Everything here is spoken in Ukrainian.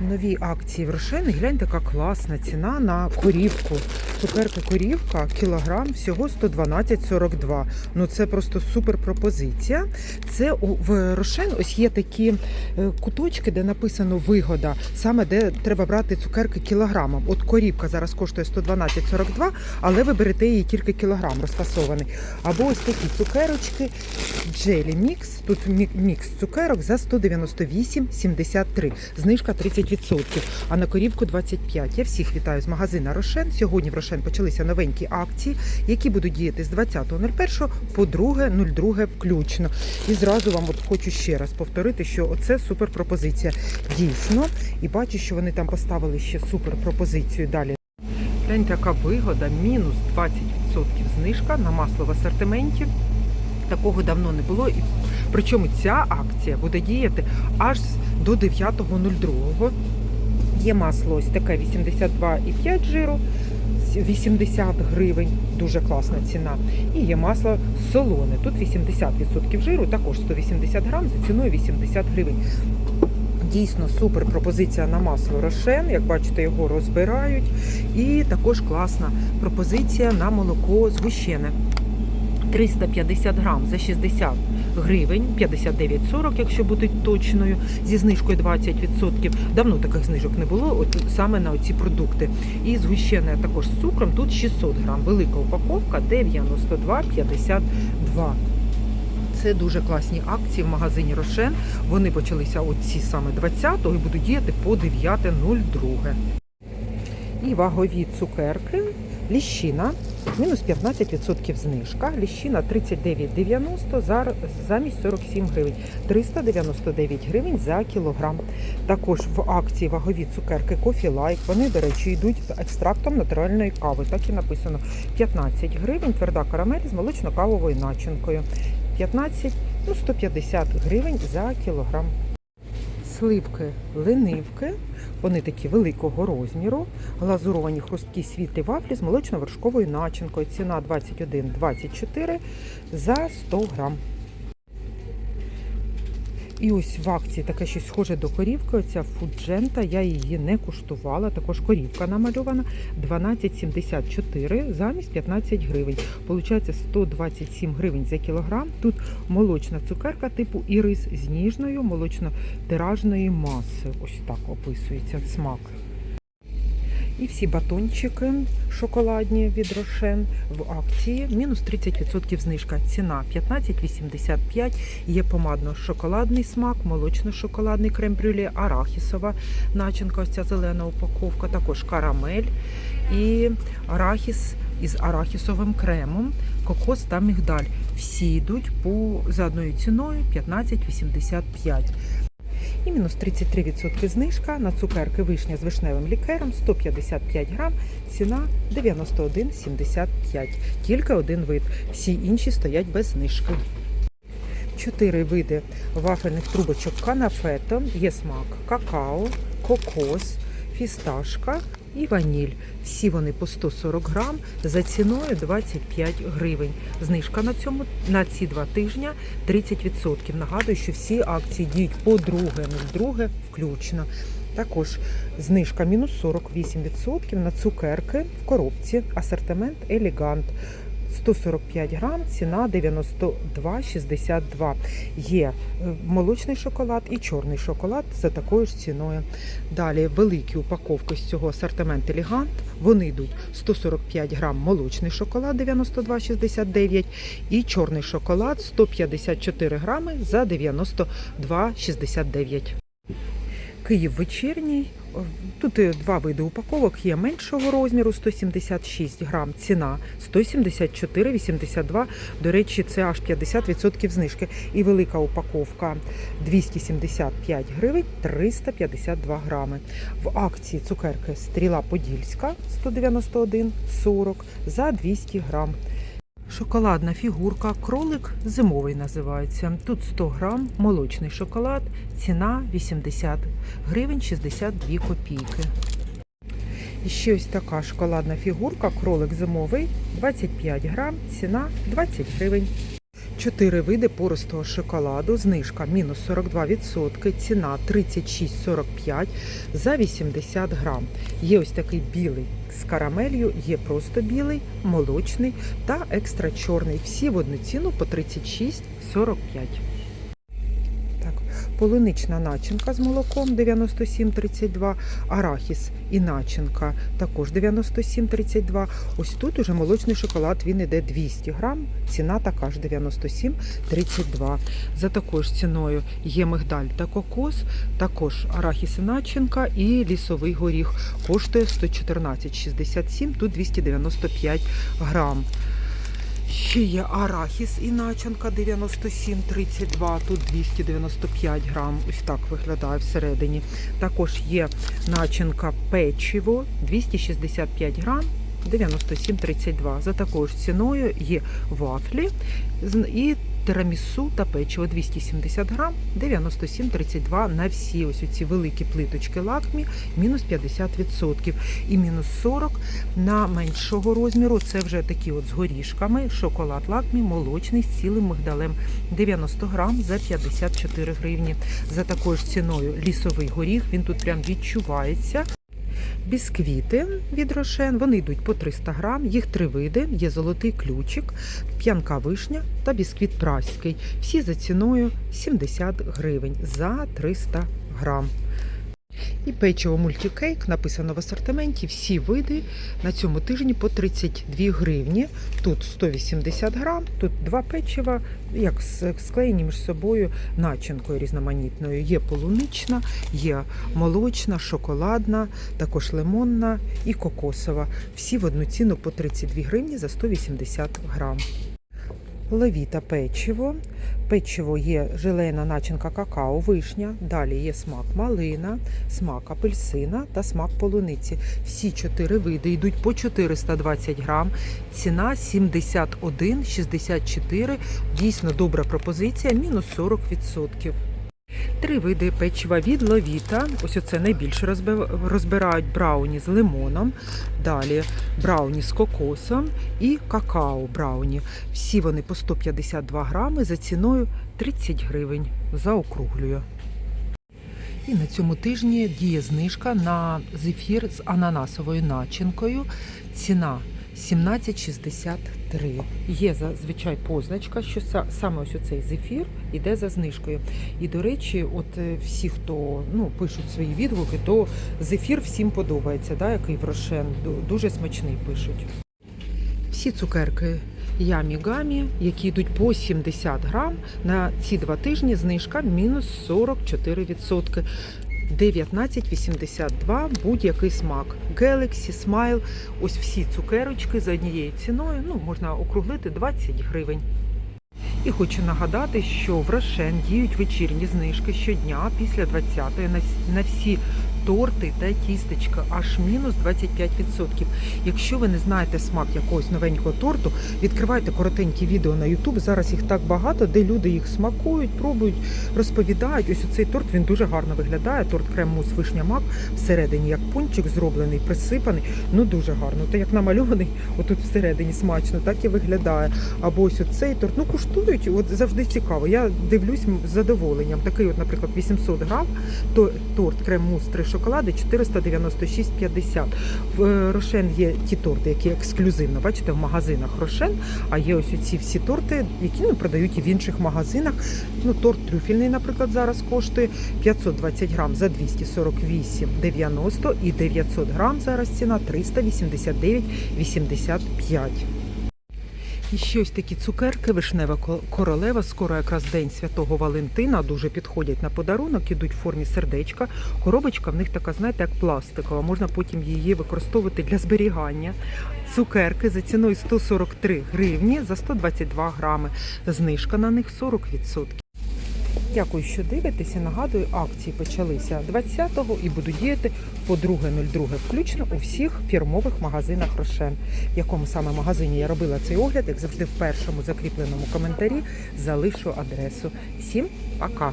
Нові акції в Рошен. І гляньте, яка класна ціна на корівку. Цукерка корівка, кілограм, всього 112,42. Ну це просто супер пропозиція. Це в Рошен ось є такі е, куточки, де написано вигода, саме де треба брати цукерки кілограмом. От корівка зараз коштує 112,42, але ви берете її тільки кілограм розфасований. Або ось такі цукерочки Jelly Mix. Тут мікс цукерок за 198,73. Знижка 30%, а на корівку 25%. Я всіх вітаю з магазина Рошен. Сьогодні в Рошен почалися новенькі акції, які будуть діяти з 20.01 по 2.02 включно. І зразу вам от хочу ще раз повторити, що оце супер пропозиція. Дійсно, і бачу, що вони там поставили ще супер пропозицію далі. Гляньте, яка вигода, мінус 20% знижка на масло в асортименті. Такого давно не було. Причому ця акція буде діяти аж до 9.02. Є масло ось таке 82,5 жиру, 80 гривень, дуже класна ціна. І є масло солоне. Тут 80% жиру, також 180 грам за ціною 80 гривень. Дійсно супер пропозиція на масло Рошен. Як бачите, його розбирають. І також класна пропозиція на молоко згущене. 350 грам за 60 гривень, 59,40, якщо бути точною, зі знижкою 20%. Давно таких знижок не було, от саме на оці продукти. І згущене також з цукром, тут 600 грам. Велика упаковка 92,52. Це дуже класні акції в магазині Рошен. Вони почалися оці саме 20-го і будуть діяти по 9.02. І вагові цукерки. Ліщина мінус 15% знижка. Ліщина 39,90 за- замість 47 гривень. 399 гривень за кілограм. Також в акції вагові цукерки Coffee Like. Вони, до речі, йдуть екстрактом натуральної кави. Так і написано 15 гривень, тверда карамель з молочно-кавовою начинкою. 15, ну 150 гривень за кілограм. Сливки ленивки, вони такі великого розміру, глазуровані хрусткі світлі вафлі з молочно-вершковою начинкою. Ціна 21,24 за 100 грам. І ось в акції таке щось схоже до корівки. Оця фуджента, я її не куштувала. Також корівка намальована 12,74 замість 15 гривень. Получається 127 гривень за кілограм. Тут молочна цукерка типу ірис з ніжною молочно-тиражної маси. Ось так описується смак. І всі батончики шоколадні від Рошен в акції. Мінус 30% знижка. Ціна 15,85. Є помадно-шоколадний смак, молочно-шоколадний крем-брюле, арахісова начинка, ось ця зелена упаковка, також карамель і арахіс із арахісовим кремом, кокос та мігдаль. Всі йдуть по за одною ціною 15,85. І мінус 33% знижка на цукерки вишня з вишневим лікером 155 грам, ціна 91,75. Тільки один вид. Всі інші стоять без знижки. Чотири види вафельних трубочок канафето. Є смак какао, кокос, фісташка і ваніль. Всі вони по 140 грам за ціною 25 гривень. Знижка на цьому на ці два тижня 30%. Нагадую, що всі акції діють по друге, друге включно. Також знижка мінус 48% на цукерки в коробці. Асортимент Елігант. 145 грам, ціна 92,62. Є е, молочний шоколад і чорний шоколад за такою ж ціною. Далі великі упаковки з цього асортимент Елігант. Вони йдуть 145 грам молочний шоколад 92,69 і чорний шоколад 154 грами за 92,69. Київ вечірній. Тут два види упаковок є меншого розміру 176 грам. Ціна 174,82. До речі, це аж 50% знижки. І велика упаковка 275 гривень 352 грами. В акції цукерки Стріла Подільська 191,40 за 200 грам. Шоколадна фігурка, кролик зимовий називається. Тут 100 грам, молочний шоколад, ціна 80 гривень 62 копійки. І ще ось така шоколадна фігурка, кролик зимовий, 25 грам, ціна 20 гривень. Чотири види пористого шоколаду, знижка мінус 42%, ціна 36,45 за 80 грам. Є ось такий білий з карамелью, є просто білий, молочний та екстра чорний. Всі в одну ціну по 36,45. Полунична начинка з молоком 97,32, арахіс і начинка також 97,32. Ось тут уже молочний шоколад, він іде 200 грам, ціна така ж 97,32. За такою ж ціною є мигдаль та кокос, також арахіс і начинка і лісовий горіх. Коштує 114,67, тут 295 грам. Ще є арахіс і начинка 97,32, тут 295 грам. Ось так виглядає всередині. Також є начинка печиво 265 грам. 97,32. За такою ж ціною є вафлі і тирамісу та печиво 270 грам, 97,32 на всі ось ці великі плиточки лакмі, мінус 50% і мінус 40 на меншого розміру. Це вже такі от з горішками, шоколад лакмі, молочний з цілим мигдалем 90 грам за 54 гривні. За такою ж ціною лісовий горіх, він тут прям відчувається. Бісквіти від Рошен, вони йдуть по 300 грам, їх три види, є золотий ключик, п'янка вишня та бісквіт праський. Всі за ціною 70 гривень за 300 грам. І печиво мультикейк написано в асортименті. Всі види на цьому тижні по 32 гривні. Тут 180 грам, тут два печива, як склеєні між собою начинкою різноманітною. Є полунична, є молочна, шоколадна, також лимонна і кокосова. Всі в одну ціну по 32 гривні за 180 грам. Левіта печиво. Печиво є желейна начинка какао, вишня. Далі є смак малина, смак апельсина та смак полуниці. Всі чотири види йдуть по 420 грам. Ціна 71,64. Дійсно добра пропозиція, мінус 40%. Три види печива від ловіта. Ось оце найбільше розбирають брауні з лимоном, далі брауні з кокосом і какао брауні. Всі вони по 152 грами за ціною 30 гривень. Заокруглюю. І на цьому тижні діє знижка на зефір з ананасовою начинкою. Ціна 17,63. Є зазвичай позначка, що саме ось оцей зефір іде за знижкою. І до речі, от е, всі, хто ну, пишуть свої відгуки, то зефір всім подобається, да, який в Рошен. Дуже смачний пишуть. Всі цукерки Ямі Гамі, які йдуть по 70 грам, на ці два тижні знижка мінус 44%. 19,82 будь-який смак. Galaxy, Smile, ось всі цукерочки за однією ціною, ну, можна округлити 20 гривень. І хочу нагадати, що в Рошен діють вечірні знижки щодня після 20-ї на, всі торти та тістечка, аж мінус 25%. Якщо ви не знаєте смак якогось новенького торту, відкривайте коротенькі відео на YouTube. Зараз їх так багато, де люди їх смакують, пробують, розповідають. Ось цей торт він дуже гарно виглядає. Торт крем мус вишня мак всередині, як пончик зроблений, присипаний. Ну дуже гарно. Та як намальований, отут всередині смачно, так і виглядає. Або ось оцей торт. Ну куштують, от завжди цікаво. Я дивлюсь з задоволенням. Такий, от, наприклад, 800 грам, то торт крем мус 3 шоколади 496,50. В е, Рошен є ті торти, які ексклюзивно, бачите, в магазинах Рошен. А є ось ці всі торти, які ну, продають і в інших магазинах. Ну, торт трюфельний, наприклад, зараз коштує 520 грам за 248,90 і 900 грам зараз ціна 389,85. І ще ось такі цукерки, вишнева королева. Скоро якраз день святого Валентина. Дуже підходять на подарунок, ідуть в формі сердечка. Коробочка в них така, знаєте, як пластикова. Можна потім її використовувати для зберігання. Цукерки за ціною 143 гривні за 122 грами. Знижка на них 40%. Дякую, що дивитеся. Нагадую, акції почалися 20-го і будуть діяти по 2.02 включно у всіх фірмових магазинах Рошен. В якому саме магазині я робила цей огляд, як завжди, в першому закріпленому коментарі залишу адресу. Всім пока!